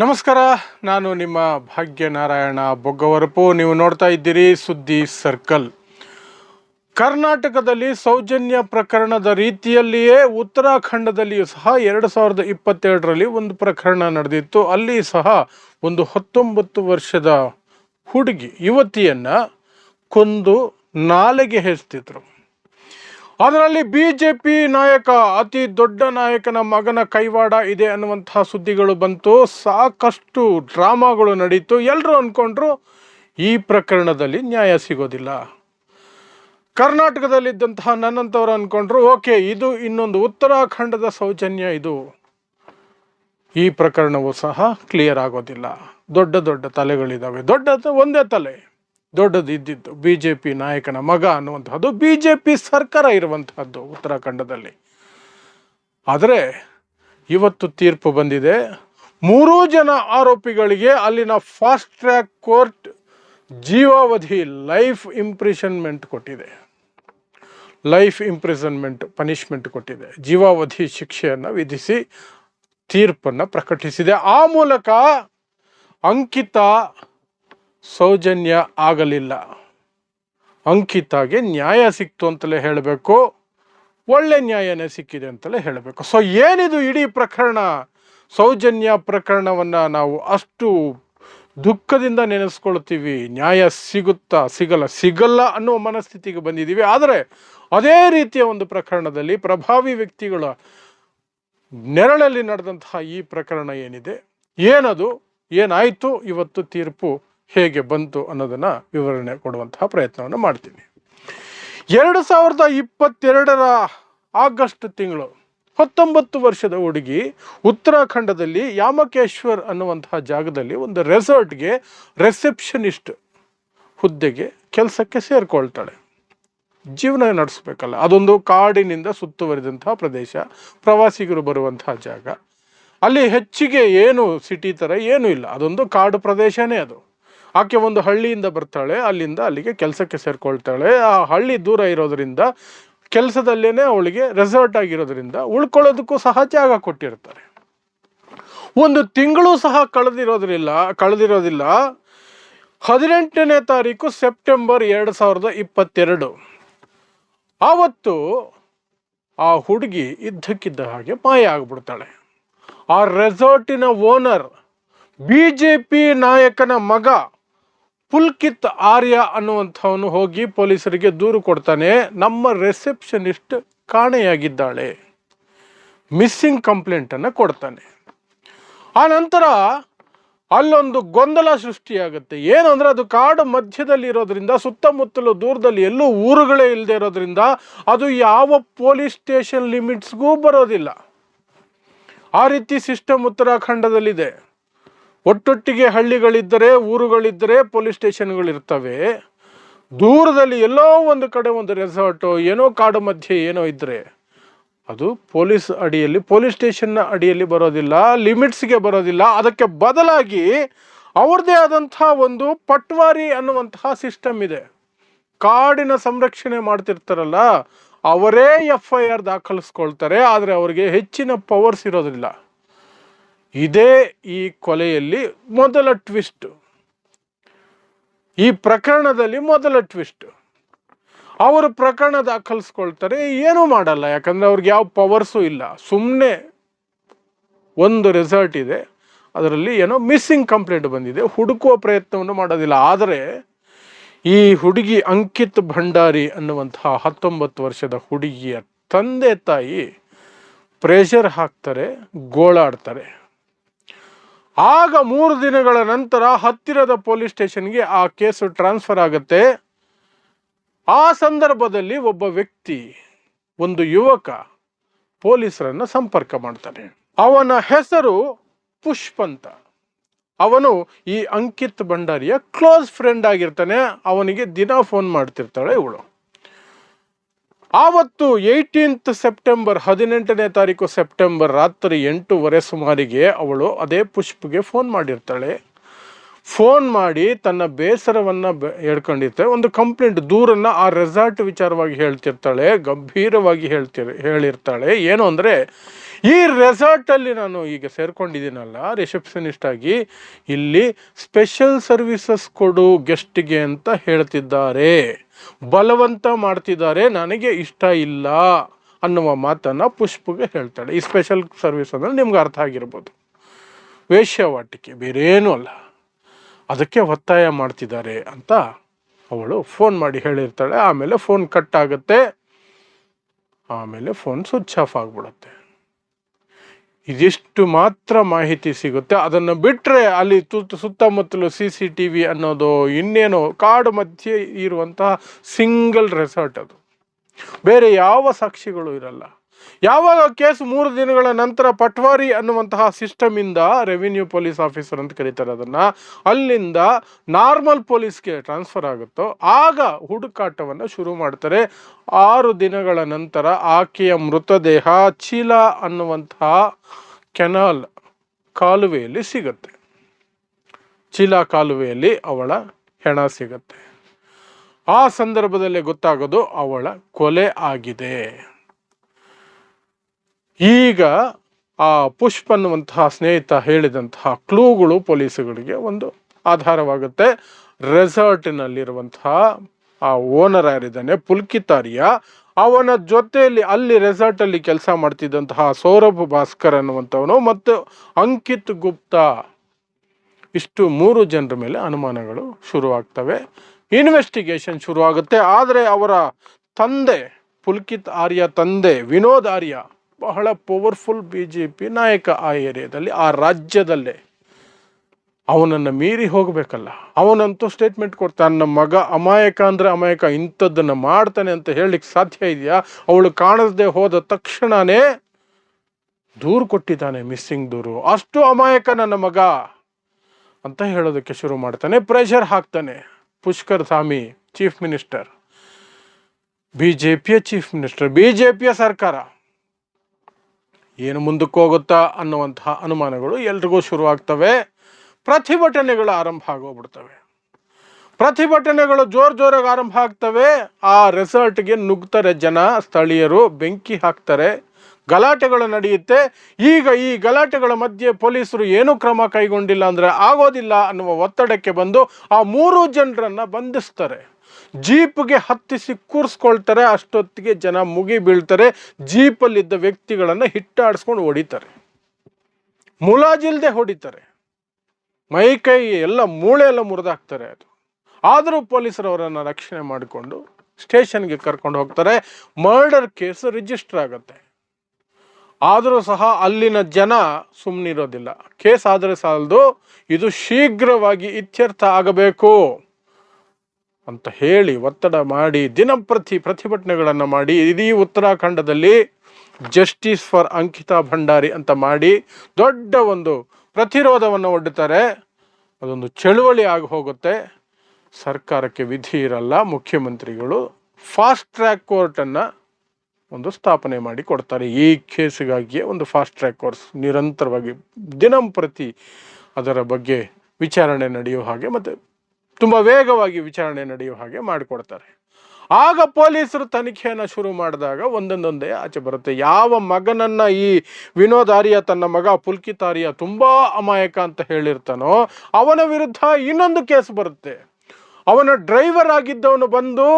ನಮಸ್ಕಾರ, ನಾನು ನಿಮ್ಮ ಭಾಗ್ಯನಾರಾಯಣ ಬೊಗ್ಗವರಪು. ನೀವು ನೋಡ್ತಾ ಇದ್ದೀರಿ ಸುದ್ದಿ ಸರ್ಕಲ್. ಕರ್ನಾಟಕದಲ್ಲಿ ಸೌಜನ್ಯ ಪ್ರಕರಣದ ರೀತಿಯಲ್ಲಿಯೇ ಉತ್ತರಾಖಂಡದಲ್ಲಿಯೂ ಸಹ ಎರಡು ಸಾವಿರದ ಇಪ್ಪತ್ತೆರಡರಲ್ಲಿ ಒಂದು ಪ್ರಕರಣ ನಡೆದಿತ್ತು. ಅಲ್ಲಿ ಸಹ ಒಂದು ಹತ್ತೊಂಬತ್ತು ವರ್ಷದ ಹುಡುಗಿ, ಯುವತಿಯನ್ನು ಕೊಂದು ನಾಲೆಗೆ ಹೆಚ್ತಿದ್ರು. ಅದರಲ್ಲಿ ಬಿ ಜೆ ಪಿ ನಾಯಕ, ಅತಿ ದೊಡ್ಡ ನಾಯಕನ ಮಗನ ಕೈವಾಡ ಇದೆ ಅನ್ನುವಂತಹ ಸುದ್ದಿಗಳು ಬಂತು. ಸಾಕಷ್ಟು ಡ್ರಾಮಾಗಳು ನಡೀತು. ಎಲ್ಲರೂ ಅಂದ್ಕೊಂಡ್ರು ಈ ಪ್ರಕರಣದಲ್ಲಿ ನ್ಯಾಯ ಸಿಗೋದಿಲ್ಲ. ಕರ್ನಾಟಕದಲ್ಲಿದ್ದಂತಹ ನನ್ನಂಥವ್ರು ಅಂದ್ಕೊಂಡ್ರು ಓಕೆ, ಇದು ಇನ್ನೊಂದು ಉತ್ತರಾಖಂಡದ ಸೌಜನ್ಯ ಇದು. ಈ ಪ್ರಕರಣವೂ ಸಹ ಕ್ಲಿಯರ್ ಆಗೋದಿಲ್ಲ. ದೊಡ್ಡ ದೊಡ್ಡ ತಲೆಗಳಿದ್ದಾವೆ ದೊಡ್ಡ ಒಂದೇ ತಲೆ. ದೊಡ್ಡದು ಇದ್ದಿದ್ದು ಬಿ ಜೆ ಪಿ ನಾಯಕನ ಮಗ ಅನ್ನುವಂಥದ್ದು ಬಿ ಜೆ ಪಿ ಸರ್ಕಾರ ಇರುವಂತಹದ್ದು ಉತ್ತರಾಖಂಡದಲ್ಲಿ. ಆದರೆ ಇವತ್ತು ತೀರ್ಪು ಬಂದಿದೆ. ಮೂರೂ ಜನ ಆರೋಪಿಗಳಿಗೆ ಅಲ್ಲಿನ ಫಾಸ್ಟ್ ಟ್ರ್ಯಾಕ್ ಕೋರ್ಟ್ ಜೀವಾವಧಿ ಲೈಫ್ ಇಂಪ್ರಿಸನ್ಮೆಂಟ್ ಕೊಟ್ಟಿದೆ. ಲೈಫ್ ಇಂಪ್ರಿಸನ್ಮೆಂಟ್ ಪನಿಷ್ಮೆಂಟ್ ಕೊಟ್ಟಿದೆ. ಜೀವಾವಧಿ ಶಿಕ್ಷೆಯನ್ನು ವಿಧಿಸಿ ತೀರ್ಪನ್ನು ಪ್ರಕಟಿಸಿದೆ. ಆ ಮೂಲಕ ಅಂಕಿತ ಸೌಜನ್ಯ ಆಗಲಿಲ್ಲ. ಅಂಕಿತಾಗೆ ನ್ಯಾಯ ಸಿಕ್ತು ಅಂತಲೇ ಹೇಳಬೇಕು. ಒಳ್ಳೆ ನ್ಯಾಯನೇ ಸಿಕ್ಕಿದೆ ಅಂತಲೇ ಹೇಳಬೇಕು. ಸೊ ಏನಿದು ಇಡೀ ಪ್ರಕರಣ? ಸೌಜನ್ಯ ಪ್ರಕರಣವನ್ನು ನಾವು ಅಷ್ಟು ದುಃಖದಿಂದ ನೆನೆಸ್ಕೊಳ್ತೀವಿ. ನ್ಯಾಯ ಸಿಗುತ್ತಾ ಸಿಗಲ್ಲ? ಸಿಗಲ್ಲ ಅನ್ನೋ ಮನಸ್ಥಿತಿಗೆ ಬಂದಿದ್ದೀವಿ. ಆದರೆ ಅದೇ ರೀತಿಯ ಒಂದು ಪ್ರಕರಣದಲ್ಲಿ ಪ್ರಭಾವಿ ವ್ಯಕ್ತಿಗಳ ನೆರಳಲ್ಲಿ ನಡೆದಂತಹ ಈ ಪ್ರಕರಣ ಏನಿದೆ? ಏನದು? ಏನಾಯಿತು? ಇವತ್ತು ತೀರ್ಪು ಹೇಗೆ ಬಂತು ಅನ್ನೋದನ್ನು ವಿವರಣೆ ಕೊಡುವಂತಹ ಪ್ರಯತ್ನವನ್ನು ಮಾಡ್ತೀನಿ. ಎರಡು ಸಾವಿರದ ಇಪ್ಪತ್ತೆರಡರ ಆಗಸ್ಟ್ ತಿಂಗಳು, ಹತ್ತೊಂಬತ್ತು ವರ್ಷದ ಹುಡುಗಿ ಉತ್ತರಾಖಂಡದಲ್ಲಿ ಯಾಮಕೇಶ್ವರ್ ಅನ್ನುವಂತಹ ಜಾಗದಲ್ಲಿ ಒಂದು ರೆಸಾರ್ಟ್ಗೆ ರಿಸೆಪ್ಷನಿಸ್ಟ್ ಹುದ್ದೆಗೆ ಕೆಲಸಕ್ಕೆ ಸೇರಿಕೊಳ್ತಾಳೆ. ಜೀವನ ನಡೆಸಬೇಕಲ್ಲ, ಅದೊಂದು ಕಾಡಿನಿಂದ ಸುತ್ತುವರಿದಂತಹ ಪ್ರದೇಶ, ಪ್ರವಾಸಿಗರು ಬರುವಂತಹ ಜಾಗ. ಅಲ್ಲಿ ಹೆಚ್ಚಿಗೆ ಏನು ಸಿಟಿ ಥರ ಏನೂ ಇಲ್ಲ, ಅದೊಂದು ಕಾಡು ಪ್ರದೇಶನೇ ಅದು. ಆಕೆ ಒಂದು ಹಳ್ಳಿಯಿಂದ ಬರ್ತಾಳೆ, ಅಲ್ಲಿಂದ ಅಲ್ಲಿಗೆ ಕೆಲಸಕ್ಕೆ ಸೇರ್ಕೊಳ್ತಾಳೆ. ಆ ಹಳ್ಳಿ ದೂರ ಇರೋದರಿಂದ ಕೆಲಸದಲ್ಲೇ ಅವಳಿಗೆ ರೆಸಾರ್ಟ್ ಆಗಿರೋದ್ರಿಂದ ಉಳ್ಕೊಳ್ಳೋದಕ್ಕೂ ಸಹ ಜಾಗ ಕೊಟ್ಟಿರ್ತಾರೆ. ಒಂದು ತಿಂಗಳು ಸಹ ಕಳೆದಿರೋದ್ರಿಲ್ಲ, ಕಳೆದಿರೋದಿಲ್ಲ. ಹದಿನೆಂಟನೇ ತಾರೀಕು ಸೆಪ್ಟೆಂಬರ್ ಎರಡು ಸಾವಿರದ ಇಪ್ಪತ್ತೆರಡು. ಆವತ್ತು ಆ ಹುಡುಗಿ ಇದ್ದಕ್ಕಿದ್ದ ಹಾಗೆ ಮಾಯ ಆಗ್ಬಿಡ್ತಾಳೆ. ಆ ರೆಸಾರ್ಟಿನ ಓನರ್ ಬಿ ಜೆ ಪಿ ನಾಯಕನ ಮಗ ಪುಲ್ಕಿತ್ ಆರ್ಯ ಅನ್ನುವಂಥವನು ಹೋಗಿ ಪೊಲೀಸರಿಗೆ ದೂರು ಕೊಡ್ತಾನೆ. ನಮ್ಮ ರಿಸೆಪ್ಷನಿಸ್ಟ್ ಕಾಣೆಯಾಗಿದ್ದಾಳೆ. ಮಿಸ್ಸಿಂಗ್ ಕಂಪ್ಲೇಂಟನ್ನು ಕೊಡ್ತಾನೆ. ಆ ನಂತರ ಅಲ್ಲೊಂದು ಗೊಂದಲ ಸೃಷ್ಟಿಯಾಗುತ್ತೆ. ಏನು ಅಂದರೆ ಅದು ಕಾಡು ಮಧ್ಯದಲ್ಲಿ ಇರೋದ್ರಿಂದ, ಸುತ್ತಮುತ್ತಲು ದೂರದಲ್ಲಿ ಎಲ್ಲೂ ಊರುಗಳೇ ಇಲ್ಲದೆ ಇರೋದ್ರಿಂದ ಅದು ಯಾವ ಪೊಲೀಸ್ ಸ್ಟೇಷನ್ ಲಿಮಿಟ್ಸ್ಗೂ ಬರೋದಿಲ್ಲ. ಆ ರೀತಿ ಸಿಸ್ಟಮ್ ಉತ್ತರಾಖಂಡದಲ್ಲಿದೆ. ಒಟ್ಟೊಟ್ಟಿಗೆ ಹಳ್ಳಿಗಳಿದ್ದರೆ, ಊರುಗಳಿದ್ದರೆ, ಪೊಲೀಸ್ ಸ್ಟೇಷನ್ಗಳಿರ್ತವೆ. ದೂರದಲ್ಲಿ ಎಲ್ಲೋ ಒಂದು ಕಡೆ ಒಂದು ರೆಸಾರ್ಟು ಏನೋ ಕಾಡು ಮಧ್ಯೆ ಏನೋ ಇದ್ದರೆ ಅದು ಪೊಲೀಸ್ ಅಡಿಯಲ್ಲಿ, ಪೊಲೀಸ್ ಸ್ಟೇಷನ್ನ ಅಡಿಯಲ್ಲಿ ಬರೋದಿಲ್ಲ ಲಿಮಿಟ್ಸ್ಗೆ ಬರೋದಿಲ್ಲ. ಅದಕ್ಕೆ ಬದಲಾಗಿ ಅವ್ರದ್ದೇ ಆದಂತಹ ಒಂದು ಪಟ್ವಾರಿ ಅನ್ನುವಂತಹ ಸಿಸ್ಟಮ್ ಇದೆ. ಕಾಡಿನ ಸಂರಕ್ಷಣೆ ಮಾಡ್ತಿರ್ತಾರಲ್ಲ, ಅವರೇ ಎಫ್ ಐ ಆರ್ ದಾಖಲಿಸ್ಕೊಳ್ತಾರೆ, ಆದರೆ ಅವರಿಗೆ ಹೆಚ್ಚಿನ ಪವರ್ಸ್ ಇರೋದಿಲ್ಲ. ಇದೇ ಈ ಕೊಲೆಯಲ್ಲಿ ಮೊದಲ ಟ್ವಿಸ್ಟ್. ಈ ಪ್ರಕರಣದಲ್ಲಿ ಮೊದಲ ಟ್ವಿಸ್ಟ್. ಅವರು ಪ್ರಕರಣ ದಾಖಲಿಸ್ಕೊಳ್ತಾರೆ, ಏನೂ ಮಾಡಲ್ಲ. ಯಾಕಂದರೆ ಅವ್ರಿಗೆ ಯಾವ ಪವರ್ಸು ಇಲ್ಲ. ಸುಮ್ಮನೆ ಒಂದು ರೆಸಾರ್ಟ್ ಇದೆ. ಅದರಲ್ಲಿ ಏನೋ ಮಿಸ್ಸಿಂಗ್ ಕಂಪ್ಲೇಂಟ್ ಬಂದಿದೆ. ಹುಡುಕುವ ಪ್ರಯತ್ನವನ್ನು ಮಾಡೋದಿಲ್ಲ. ಆದರೆ ಈ ಹುಡುಗಿ ಅಂಕಿತ್ ಭಂಡಾರಿ ಅನ್ನುವಂತಹ ಹತ್ತೊಂಬತ್ತು ವರ್ಷದ ಹುಡುಗಿಯ ತಂದೆ ತಾಯಿ ಪ್ರೆಷರ್ ಹಾಕ್ತಾರೆ, ಗೋಳಾಡ್ತಾರೆ. ಆಗ ಮೂರು ದಿನಗಳ ನಂತರ ಹತ್ತಿರದ ಪೊಲೀಸ್ ಸ್ಟೇಷನ್ಗೆ ಆ ಕೇಸು ಟ್ರಾನ್ಸ್ಫರ್ ಆಗುತ್ತೆ. ಆ ಸಂದರ್ಭದಲ್ಲಿ ಒಬ್ಬ ವ್ಯಕ್ತಿ, ಒಂದು ಯುವಕ ಪೊಲೀಸರನ್ನು ಸಂಪರ್ಕ ಮಾಡ್ತಾನೆ. ಅವನ ಹೆಸರು ಪುಷ್ಪಂತ ಅವನು ಈ ಅಂಕಿತ್ ಭಂಡಾರಿಯ ಕ್ಲೋಸ್ ಫ್ರೆಂಡ್ ಆಗಿರ್ತಾನೆ. ಅವನಿಗೆ ದಿನ ಫೋನ್ ಮಾಡ್ತಿರ್ತಾಳೆ ಇವಳು. ಆವತ್ತು ಏಯ್ಟೀನ್ತ್ ಸೆಪ್ಟೆಂಬರ್ ಹದಿನೆಂಟನೇ ತಾರೀಕು ಸೆಪ್ಟೆಂಬರ್ ರಾತ್ರಿ ಎಂಟೂವರೆ ಸುಮಾರಿಗೆ ಅವಳು ಅದೇ ಪುಷ್ಪ್ಗೆ ಫೋನ್ ಮಾಡಿರ್ತಾಳೆ. ಫೋನ್ ಮಾಡಿ ತನ್ನ ಬೇಸರವನ್ನು ಹೇಳ್ಕೊಂಡಿರ್ತಾಳೆ ಒಂದು ಕಂಪ್ಲೇಂಟ್ ದೂರನ್ನು ಆ ರೆಸಾರ್ಟ್ ವಿಚಾರವಾಗಿ ಹೇಳ್ತಿರ್ತಾಳೆ, ಗಂಭೀರವಾಗಿ ಹೇಳ್ತಿರ್, ಹೇಳಿರ್ತಾಳೆ. ಏನು ಅಂದರೆ ಈ ರೆಸಾರ್ಟಲ್ಲಿ ನಾನು ಈಗ ಸೇರ್ಕೊಂಡಿದ್ದೀನಲ್ಲ ರಿಸೆಪ್ಷನಿಸ್ಟ್ ಆಗಿ, ಇಲ್ಲಿ ಸ್ಪೆಷಲ್ ಸರ್ವಿಸಸ್ ಕೊಡು ಗೆಸ್ಟ್ಗೆ ಅಂತ ಹೇಳ್ತಿದ್ದಾರೆ. ಬಲವಂತ ಮಾಡ್ತಿದ್ದಾರೆ, ನನಗೆ ಇಷ್ಟ ಇಲ್ಲ ಅನ್ನುವ ಮಾತನ್ನು ಪುಷ್ಪಗೆ ಹೇಳ್ತಾಳೆ. ಈ ಸ್ಪೆಷಲ್ ಸರ್ವಿಸ್ ಅಂದರೆ ನಿಮ್ಗೆ ಅರ್ಥ ಆಗಿರ್ಬೋದು. ವೇಶ್ಯವಾಟಿಕೆ ಬೇರೇನೂ ಅಲ್ಲ. ಅದಕ್ಕೆ ಒತ್ತಾಯ ಮಾಡ್ತಿದ್ದಾರೆ ಅಂತ ಅವಳು ಫೋನ್ ಮಾಡಿ ಹೇಳಿರ್ತಾಳೆ. ಆಮೇಲೆ ಫೋನ್ ಕಟ್ ಆಗುತ್ತೆ. ಆಮೇಲೆ ಫೋನ್ ಸ್ವಿಚ್ ಆಫ್ ಆಗಿಬಿಡುತ್ತೆ. ಇದಿಷ್ಟು ಮಾತ್ರ ಮಾಹಿತಿ ಸಿಗುತ್ತೆ? ಅದನ್ನು ಬಿಟ್ಟರೆ ಅಲ್ಲಿ ತುತ್ತು ಸುತ್ತಮುತ್ತಲು ಸಿ ಸಿ ಟಿ ವಿ ಅನ್ನೋದು ಇನ್ನೇನು ಕಾಡು ಮಧ್ಯೆ ಇರುವಂತಹ ಸಿಂಗಲ್ ರೆಸಾರ್ಟ್ ಅದು. ಬೇರೆ ಯಾವ ಸಾಕ್ಷಿಗಳು ಇರಲ್ಲ. ಯಾವಾಗ ಕೇಸ್ ಮೂರು ದಿನಗಳ ನಂತರ ಪಟ್ವಾರಿ ಅನ್ನುವಂತಹ ಸಿಸ್ಟಮಿಂದ ರೆವಿನ್ಯೂ ಪೊಲೀಸ್ ಆಫೀಸರ್ ಅಂತ ಕರೀತಾರೆ ಅದನ್ನು. ಅಲ್ಲಿಂದ ನಾರ್ಮಲ್ ಪೊಲೀಸ್ಗೆ ಟ್ರಾನ್ಸ್ಫರ್ ಆಗುತ್ತೋ, ಆಗ ಹುಡುಕಾಟವನ್ನು ಶುರು ಮಾಡ್ತಾರೆ. ಆರು ದಿನಗಳ ನಂತರ ಆಕೆಯ ಮೃತದೇಹ ಚೀಲ ಅನ್ನುವಂತಹ ಕೆನಾಲ್ ಕಾಲುವೆಯಲ್ಲಿ ಸಿಗುತ್ತೆ. ಚೀಲ ಕಾಲುವೆಯಲ್ಲಿ ಅವಳ ಹೆಣ ಸಿಗುತ್ತೆ. ಆ ಸಂದರ್ಭದಲ್ಲಿ ಗೊತ್ತಾಗೋದು ಅವಳ ಕೊಲೆ ಆಗಿದೆ. ಈಗ ಆ ಪುಷ್ಪ ಅನ್ನುವಂತಹ ಸ್ನೇಹಿತ ಹೇಳಿದಂತಹ ಕ್ಲೂಗಳು ಪೊಲೀಸುಗಳಿಗೆ ಒಂದು ಆಧಾರವಾಗುತ್ತೆ. ರೆಸಾರ್ಟಿನಲ್ಲಿರುವಂತಹ ಆ ಓನರ್ ಯಾರಿದ್ದಾನೆ, ಪುಲ್ಕಿತಾರಿಯ. ಅವನ ಜೊತೆಯಲ್ಲಿ ಅಲ್ಲಿ ರೆಸಾರ್ಟಲ್ಲಿ ಕೆಲಸ ಮಾಡ್ತಿದ್ದಂತಹ ಸೌರಭ್ ಭಾಸ್ಕರ್ ಅನ್ನುವಂಥವನು ಮತ್ತು ಅಂಕಿತ್ ಗುಪ್ತಾ. ಇಷ್ಟು ಮೂರು ಜನರ ಮೇಲೆ ಅನುಮಾನಗಳು ಶುರುವಾಗ್ತವೆ. ಇನ್ವೆಸ್ಟಿಗೇಷನ್ ಶುರುವಾಗುತ್ತೆ. ಆದರೆ ಅವರ ತಂದೆ, ಪುಲ್ಕಿತ್ ಆರ್ಯ ತಂದೆ ವಿನೋದ್ ಆರ್ಯ ಬಹಳ ಪವರ್ಫುಲ್ ಬಿ ಜೆ ಪಿ ನಾಯಕ ಆ ಏರಿಯಾದಲ್ಲಿ, ಆ ರಾಜ್ಯದಲ್ಲೇ. ಅವನನ್ನು ಮೀರಿ ಹೋಗಬೇಕಲ್ಲ. ಅವನಂತೂ ಸ್ಟೇಟ್ಮೆಂಟ್ ಕೊಡ್ತಾನೆ ನಮ್ಮ ಮಗ ಅಮಾಯಕ ಅಂದರೆ ಅಮಾಯಕ, ಇಂಥದ್ದನ್ನು ಮಾಡ್ತಾನೆ ಅಂತ ಹೇಳಲಿಕ್ಕೆ ಸಾಧ್ಯ ಇದೆಯಾ? ಅವಳು ಕಾಣದೇ ಹೋದ ತಕ್ಷಣನೇ ದೂರು ಕೊಟ್ಟಿದ್ದಾನೆ ಮಿಸ್ಸಿಂಗ್ ದೂರು. ಅಷ್ಟು ಅಮಾಯಕ ನನ್ನ ಮಗ ಅಂತ ಹೇಳೋದಕ್ಕೆ ಶುರು ಮಾಡ್ತಾನೆ. ಪ್ರೆಷರ್ ಹಾಕ್ತಾನೆ. Pushkar Swami chief minister B J ಪಿಯ ಚೀಫ್ ಮಿನಿಸ್ಟರ್ ಬಿ ಜೆ ಪಿಯ ಸರ್ಕಾರ. ಏನು ಮುಂದಕ್ಕೆ ಹೋಗುತ್ತಾ ಅನ್ನುವಂತಹ ಅನುಮಾನಗಳು ಎಲ್ರಿಗೂ ಶುರುವಾಗ್ತವೆ. ಪ್ರತಿಭಟನೆಗಳು ಆರಂಭ ಆಗೋಗ್ಬಿಡ್ತವೆ. ಪ್ರತಿಭಟನೆಗಳು ಜೋರ್ ಜೋರಾಗಿ ಆರಂಭ ಆಗ್ತವೆ. ಆ ರೆಸಾರ್ಟ್ಗೆ ನುಗ್ತಾರೆ ಜನ, ಸ್ಥಳೀಯರು, ಬೆಂಕಿ ಹಾಕ್ತಾರೆ. ಗಲಾಟೆಗಳು ನಡೆಯುತ್ತೆ. ಈಗ ಈ ಗಲಾಟೆಗಳ ಮಧ್ಯೆ ಪೊಲೀಸರು ಏನೂ ಕ್ರಮ ಕೈಗೊಂಡಿಲ್ಲ ಅಂದರೆ ಆಗೋದಿಲ್ಲ ಅನ್ನುವ ಒತ್ತಡಕ್ಕೆ ಬಂದು ಆ ಮೂರು ಜನರನ್ನು ಬಂಧಿಸ್ತಾರೆ. ಜೀಪ್ಗೆ ಹತ್ತಿಸಿ ಕೂರಿಸ್ಕೊಳ್ತಾರೆ, ಅಷ್ಟೊತ್ತಿಗೆ ಜನ ಮುಗಿ ಬೀಳ್ತಾರೆ, ಜೀಪಲ್ಲಿದ್ದ ವ್ಯಕ್ತಿಗಳನ್ನು ಹಿಟ್ಟಾಡಿಸ್ಕೊಂಡು ಹೊಡಿತಾರೆ. ಮುಲಾಜಿಲ್ದೆ ಹೊಡಿತಾರೆ. ಮೈ ಕೈ ಎಲ್ಲ ಮೂಳೆ ಎಲ್ಲ ಮುರಿದಾಕ್ತಾರೆ ಅದು. ಆದರೂ ಪೊಲೀಸರು ಅವರನ್ನು ರಕ್ಷಣೆ ಮಾಡಿಕೊಂಡು ಸ್ಟೇಷನ್ಗೆ ಕರ್ಕೊಂಡು ಹೋಗ್ತಾರೆ. ಮರ್ಡರ್ ಕೇಸ್ ರಿಜಿಸ್ಟರ್ ಆಗುತ್ತೆ. ಆದರೂ ಸಹ ಅಲ್ಲಿನ ಜನ ಸುಮ್ಮನಿರೋದಿಲ್ಲ ಕೇಸ್ ಆದರೆ ಸಾಲದು. ಇದು ಶೀಘ್ರವಾಗಿ ಇತ್ಯರ್ಥ ಆಗಬೇಕು. ಅಂತ ಹೇಳಿ ಒತ್ತಡ ಮಾಡಿ ದಿನಂಪ್ರತಿ ಪ್ರತಿಭಟನೆಗಳನ್ನು ಮಾಡಿ, ಇಡೀ ಉತ್ತರಾಖಂಡದಲ್ಲಿ ಜಸ್ಟಿಸ್ ಫಾರ್ ಅಂಕಿತಾ ಭಂಡಾರಿ ಅಂತ ಮಾಡಿ ದೊಡ್ಡ ಒಂದು ಪ್ರತಿರೋಧವನ್ನು ಒಡ್ಡುತ್ತಾರೆ ಅದೊಂದು ಚಳುವಳಿ ಆಗಿ ಹೋಗುತ್ತೆ. ಸರ್ಕಾರಕ್ಕೆ ವಿಧಿ ಇರಲ್ಲ, ಮುಖ್ಯಮಂತ್ರಿಗಳು ಫಾಸ್ಟ್ ಟ್ರ್ಯಾಕ್ ಕೋರ್ಟನ್ನು ಒಂದು ಸ್ಥಾಪನೆ ಮಾಡಿ ಕೊಡ್ತಾರೆ. ಈ ಕೇಸಿಗಾಗಿಯೇ ಒಂದು ಫಾಸ್ಟ್ ಟ್ರ್ಯಾಕ್ ಕೋರ್ಸ್ ನಿರಂತರವಾಗಿ ದಿನಂಪ್ರತಿ ಅದರ ಬಗ್ಗೆ ವಿಚಾರಣೆ ನಡೆಯುವ ಹಾಗೆ ಮತ್ತು ತುಂಬ ವೇಗವಾಗಿ ವಿಚಾರಣೆ ನಡೆಯುವ ಹಾಗೆ ಮಾಡಿಕೊಡ್ತಾರೆ. ಆಗ ಪೊಲೀಸರು ತನಿಖೆಯನ್ನು ಶುರು ಮಾಡಿದಾಗ ಒಂದೊಂದೊಂದೇ ಆಚೆ ಬರುತ್ತೆ. ಯಾವ ಮಗನನ್ನ ಈ ವಿನೋದ್ ಆರ್ಯ ತನ್ನ ಮಗ ಪುಲ್ಕಿತ್ ಆರ್ಯ ತುಂಬ ಅಮಾಯಕ ಅಂತ ಹೇಳಿರ್ತಾನೋ, ಅವನ ವಿರುದ್ಧ ಇನ್ನೊಂದು ಕೇಸ್ ಬರುತ್ತೆ. ಅವನ ಡ್ರೈವರ್ ಆಗಿದ್ದವನು ಬಂದು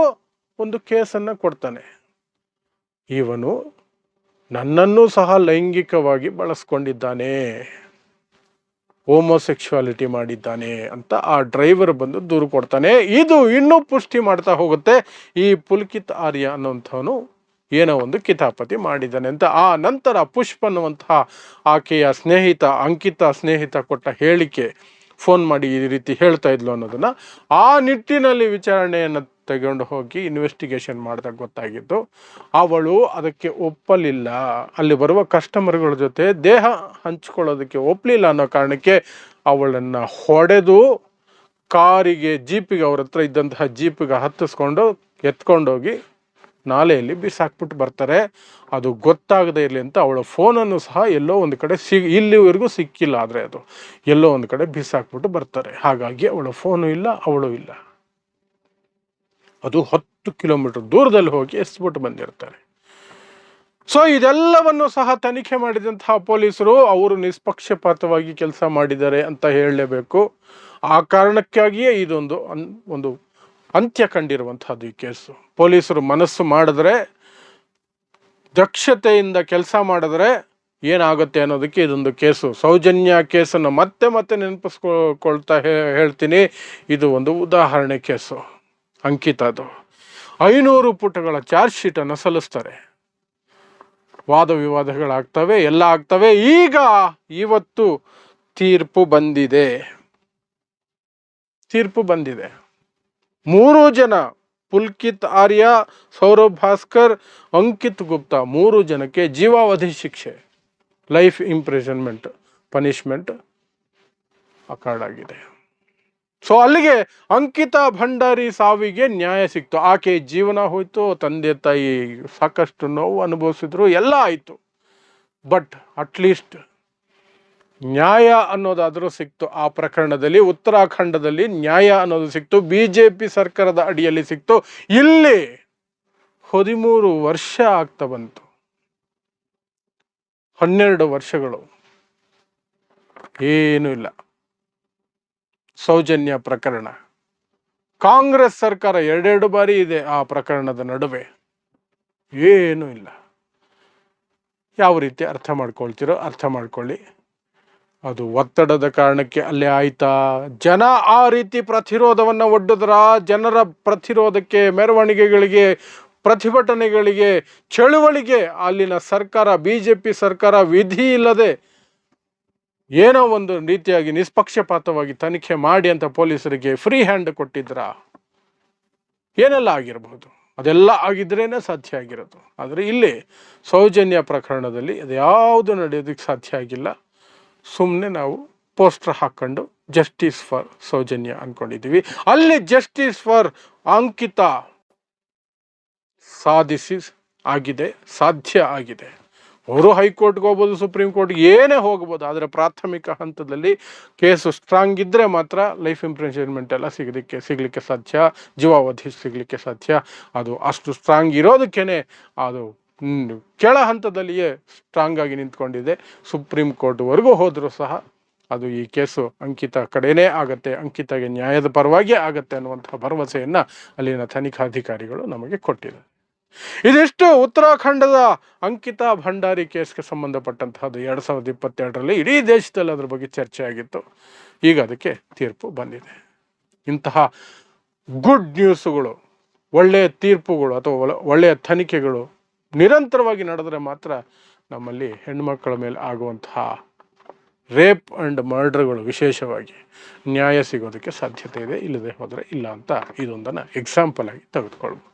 ಒಂದು ಕೇಸನ್ನು ಕೊಡ್ತಾನೆ. ಇವನು ನನ್ನನ್ನು ಸಹ ಲೈಂಗಿಕವಾಗಿ ಬಳಸ್ಕೊಂಡಿದ್ದಾನೆ. ಹೋಮೋಸೆಕ್ಷುವಾಲಿಟಿ ಮಾಡಿದ್ದಾನೆ ಅಂತ ಆ ಡ್ರೈವರ್ ಬಂದು ದೂರು ಕೊಡ್ತಾನೆ. ಇದು ಇನ್ನೂ ಪುಷ್ಟಿ ಮಾಡ್ತಾ ಹೋಗುತ್ತೆ. ಈ ಪುಲ್ಕಿತ್ ಆರ್ಯ ಅನ್ನುವಂಥವನು ಏನೋ ಒಂದು ಕಿತಾಪತಿ ಮಾಡಿದ್ದಾನೆ ಅಂತ. ಆ ನಂತರ ಪುಷ್ಪ ಅನ್ನುವಂತಹ ಆಕೆಯ ಸ್ನೇಹಿತ, ಅಂಕಿತ ಸ್ನೇಹಿತ ಕೊಟ್ಟ ಹೇಳಿಕೆ, ಫೋನ್ ಮಾಡಿ ಈ ರೀತಿ ಹೇಳ್ತಾ ಇದ್ಲು ಅನ್ನೋದನ್ನ. ಆ ನಿಟ್ಟಿನಲ್ಲಿ ವಿಚಾರಣೆಯನ್ನು ತಗೊಂಡು ಹೋಗಿ ಇನ್ವೆಸ್ಟಿಗೇಷನ್ ಮಾಡಿದಾಗ ಗೊತ್ತಾಗಿದ್ದು, ಅವಳು ಅದಕ್ಕೆ ಒಪ್ಪಲಿಲ್ಲ. ಅಲ್ಲಿ ಬರುವ ಕಸ್ಟಮರ್ಗಳ ಜೊತೆ ದೇಹ ಹಂಚ್ಕೊಳ್ಳೋದಕ್ಕೆ ಒಪ್ಪಲಿಲ್ಲ ಅನ್ನೋ ಕಾರಣಕ್ಕೆ ಅವಳನ್ನು ಹೊಡೆದು ಕಾರಿಗೆ ಜೀಪಿಗೆ ಅವ್ರ ಹತ್ರ ಇದ್ದಂತಹ ಜೀಪಿಗೆ ಹತ್ತಿಸ್ಕೊಂಡು ಎತ್ಕೊಂಡೋಗಿ ನಾಲೆಯಲ್ಲಿ ಬಿಸಾಕ್ಬಿಟ್ಟು ಬರ್ತಾರೆ. ಅದು ಗೊತ್ತಾಗದೇ ಇರಲಿ ಅಂತ ಅವಳ ಫೋನನ್ನು ಸಹ ಎಲ್ಲೋ ಒಂದು ಕಡೆ ಸಿ, ಇಲ್ಲಿವರೆಗೂ ಸಿಕ್ಕಿಲ್ಲ ಆದರೆ ಅದು. ಎಲ್ಲೋ ಒಂದು ಕಡೆ ಬಿಸಾಕ್ಬಿಟ್ಟು ಬರ್ತಾರೆ. ಹಾಗಾಗಿ ಅವಳ ಫೋನು ಇಲ್ಲ, ಅವಳು ಇಲ್ಲ. ಅದು ಹತ್ತು ಕಿಲೋಮೀಟರ್ ದೂರದಲ್ಲಿ ಹೋಗಿ ಎಸ್ಬಿಟ್ಟು ಬಂದಿರ್ತಾರೆ. ಸೊ ಇದೆಲ್ಲವನ್ನು ಸಹ ತನಿಖೆ ಮಾಡಿದಂತಹ ಪೊಲೀಸರು ಅವರು ನಿಷ್ಪಕ್ಷಪಾತವಾಗಿ ಕೆಲಸ ಮಾಡಿದ್ದಾರೆ ಅಂತ ಹೇಳಲೇಬೇಕು. ಆ ಕಾರಣಕ್ಕಾಗಿಯೇ ಇದೊಂದು ಅನ್, ಒಂದು ಅಂತ್ಯ ಕಂಡಿರುವಂತಹದ್ದು ಈ ಕೇಸು. ಪೊಲೀಸರು ಮನಸ್ಸು ಮಾಡಿದ್ರೆ, ದಕ್ಷತೆಯಿಂದ ಕೆಲಸ ಮಾಡಿದ್ರೆ ಏನಾಗುತ್ತೆ ಅನ್ನೋದಕ್ಕೆ ಇದೊಂದು ಕೇಸು. ಸೌಜನ್ಯ ಕೇಸನ್ನು ಮತ್ತೆ ಮತ್ತೆ ನೆನಪಿಸ್ಕೊಳ್ತಾ ಹೇಳ್ತೀನಿ. ಇದು ಒಂದು ಉದಾಹರಣೆ ಕೇಸು. ಅಂಕಿತದು ಐನೂರು ಪುಟಗಳ ಚಾರ್ಜ್ ಶೀಟನ್ನು ಸಲ್ಲಿಸ್ತಾರೆ. ವಾದ ವಿವಾದಗಳಾಗ್ತವೆ, ಎಲ್ಲ ಆಗ್ತವೆ. ಈಗ ಇವತ್ತು ತೀರ್ಪು ಬಂದಿದೆ. ತೀರ್ಪು ಬಂದಿದೆ. ಮೂರು ಜನ ಪುಲ್ಕಿತ್ ಆರ್ಯ ಸೌರಭ್ ಭಾಸ್ಕರ್, ಅಂಕಿತ್ ಗುಪ್ತಾ ಮೂರು ಜನಕ್ಕೆ ಜೀವಾವಧಿ ಶಿಕ್ಷೆ, ಲೈಫ್ ಇಂಪ್ರಿಸನ್ಮೆಂಟ್ ಪನಿಷ್ಮೆಂಟ್ ಅಕಾರ್ಡ್ ಆಗಿದೆ. ಸೊ ಅಲ್ಲಿಗೆ ಅಂಕಿತಾ ಭಂಡಾರಿ ಸಾವಿಗೆ ನ್ಯಾಯ ಸಿಕ್ತು. ಆಕೆ ಜೀವನ ಹೋಯ್ತು, ತಂದೆ ತಾಯಿ ಸಾಕಷ್ಟು ನೋವು ಅನುಭವಿಸಿದ್ರು, ಎಲ್ಲ ಆಯಿತು. ಬಟ್ ಅಟ್ಲೀಸ್ಟ್ ನ್ಯಾಯ ಅನ್ನೋದಾದರೂ ಸಿಕ್ತು. ಆ ಪ್ರಕರಣದಲ್ಲಿ, ಉತ್ತರಾಖಂಡದಲ್ಲಿ ನ್ಯಾಯ ಅನ್ನೋದು ಸಿಕ್ತು. ಬಿ ಜೆ ಪಿ ಸರ್ಕಾರದ ಅಡಿಯಲ್ಲಿ ಸಿಕ್ತು. ಇಲ್ಲಿ ಹದಿಮೂರು ವರ್ಷ ಆಗ್ತಾ ಬಂತು. ಹನ್ನೆರಡು ವರ್ಷಗಳು. ಏನೂ ಇಲ್ಲ. ಸೌಜನ್ಯ ಪ್ರಕರಣ. ಕಾಂಗ್ರೆಸ್ ಸರ್ಕಾರ ಎರಡೆರಡು ಬಾರಿ ಇದೆ ಆ ಪ್ರಕರಣದ ನಡುವೆ. ಏನೂ ಇಲ್ಲ. ಯಾವ ರೀತಿ ಅರ್ಥ ಮಾಡ್ಕೊಳ್ತೀರೋ ಅರ್ಥ ಮಾಡ್ಕೊಳ್ಳಿ. ಅದು ಒತ್ತಡದ ಕಾರಣಕ್ಕೆ ಅಲ್ಲೇ ಆಯ್ತಾ? ಜನ ಆ ರೀತಿ ಪ್ರತಿರೋಧವನ್ನು ಒಡ್ಡಿದ್ರ ಜನರ ಪ್ರತಿರೋಧಕ್ಕೆ, ಮೆರವಣಿಗೆಗಳಿಗೆ, ಪ್ರತಿಭಟನೆಗಳಿಗೆ, ಚಳುವಳಿಗೆ ಅಲ್ಲಿನ ಸರ್ಕಾರ ಬಿ ಜೆ ಪಿ ಸರ್ಕಾರ ವಿಧಿ ಇಲ್ಲದೆ ಏನೋ ಒಂದು ರೀತಿಯಾಗಿ ನಿಷ್ಪಕ್ಷಪಾತವಾಗಿ ತನಿಖೆ ಮಾಡಿ ಅಂತ ಪೊಲೀಸರಿಗೆ ಫ್ರೀ ಹ್ಯಾಂಡ್ ಕೊಟ್ಟಿದ್ರ? ಏನೆಲ್ಲ ಆಗಿರಬಹುದು ಅದೆಲ್ಲ ಆಗಿದ್ರೇನೆ ಸಾಧ್ಯ ಆಗಿರೋದು. ಆದರೆ ಇಲ್ಲಿ ಸೌಜನ್ಯ ಪ್ರಕರಣದಲ್ಲಿ ಅದು ಯಾವುದು ನಡೆಯೋದಕ್ಕೆ ಸಾಧ್ಯ ಆಗಿಲ್ಲ. ಸುಮ್ಮನೆ ನಾವು ಪೋಸ್ಟರ್ ಹಾಕ್ಕೊಂಡು ಜಸ್ಟಿಸ್ ಫಾರ್ ಸೌಜನ್ಯ ಅಂದ್ಕೊಂಡಿದ್ದೀವಿ ಅಲ್ಲಿ ಜಸ್ಟಿಸ್ ಫಾರ್ ಅಂಕಿತ ಸಾಧಿಸಿ, ಆಗಿದೆ, ಸಾಧ್ಯ ಆಗಿದೆ. ಅವರು ಹೈಕೋರ್ಟ್ಗೆ ಹೋಗ್ಬೋದು, ಸುಪ್ರೀಂ ಕೋರ್ಟ್ಗೆ ಏನೇ ಹೋಗ್ಬೋದು, ಆದರೆ ಪ್ರಾಥಮಿಕ ಹಂತದಲ್ಲಿ ಕೇಸು ಸ್ಟ್ರಾಂಗ್ ಇದ್ದರೆ ಮಾತ್ರ ಲೈಫ್ ಇಂಪ್ರಿಸನ್ಮೆಂಟ್ ಎಲ್ಲ ಸಿಗಲಿಕ್ಕೆ ಸಿಗಲಿಕ್ಕೆ ಸಾಧ್ಯ, ಜೀವಾವಧಿ ಸಿಗಲಿಕ್ಕೆ ಸಾಧ್ಯ. ಅದು ಅಷ್ಟು ಸ್ಟ್ರಾಂಗ್ ಇರೋದಕ್ಕೇ ಅದು ಕೆಳ ಹಂತದಲ್ಲಿಯೇ ಸ್ಟ್ರಾಂಗ್ ಆಗಿ ನಿಂತ್ಕೊಂಡಿದೆ. ಸುಪ್ರೀಂ ಕೋರ್ಟ್ವರೆಗೂ ಹೋದರೂ ಸಹ ಅದು ಈ ಕೇಸು ಅಂಕಿತ ಕಡೆಯೇ ಆಗತ್ತೆ, ಅಂಕಿತಗೆ ನ್ಯಾಯದ ಪರವಾಗಿಯೇ ಆಗತ್ತೆ ಅನ್ನುವಂಥ ಭರವಸೆಯನ್ನು ಅಲ್ಲಿನ ತನಿಖಾಧಿಕಾರಿಗಳು ನಮಗೆ ಕೊಟ್ಟಿದ್ದಾರೆ. ಇದಿಷ್ಟು ಉತ್ತರಾಖಂಡದ ಅಂಕಿತಾ ಭಂಡಾರಿ ಕೇಸ್ಗೆ ಸಂಬಂಧಪಟ್ಟಂತಹದ್ದು ಎರಡು ಸಾವಿರದ ಇಪ್ಪತ್ತೆರಡರಲ್ಲಿ ಇಡೀ ದೇಶದಲ್ಲಿ ಅದ್ರ ಬಗ್ಗೆ ಚರ್ಚೆ ಆಗಿತ್ತು ಈಗ ಅದಕ್ಕೆ ತೀರ್ಪು ಬಂದಿದೆ. ಇಂತಹ ಗುಡ್ ನ್ಯೂಸುಗಳು ಒಳ್ಳೆಯ ತೀರ್ಪುಗಳು ಅಥವಾ ಒಳ್ಳೆಯ ತನಿಖೆಗಳು ನಿರಂತರವಾಗಿ ನಡೆದರೆ ಮಾತ್ರ ನಮ್ಮಲ್ಲಿ ಹೆಣ್ಮಕ್ಕಳ ಮೇಲೆ ಆಗುವಂತಹ ರೇಪ್ ಆ್ಯಂಡ್ ಮರ್ಡರ್ಗಳು ವಿಶೇಷವಾಗಿ ನ್ಯಾಯ ಸಿಗೋದಕ್ಕೆ ಸಾಧ್ಯತೆ ಇದೆ. ಇಲ್ಲದೆ ಹೋದರೆ ಇಲ್ಲ ಅಂತ ಇದೊಂದನ್ನು ಎಕ್ಸಾಂಪಲ್ ಆಗಿ ತೆಗೆದುಕೊಳ್ಬೋದು.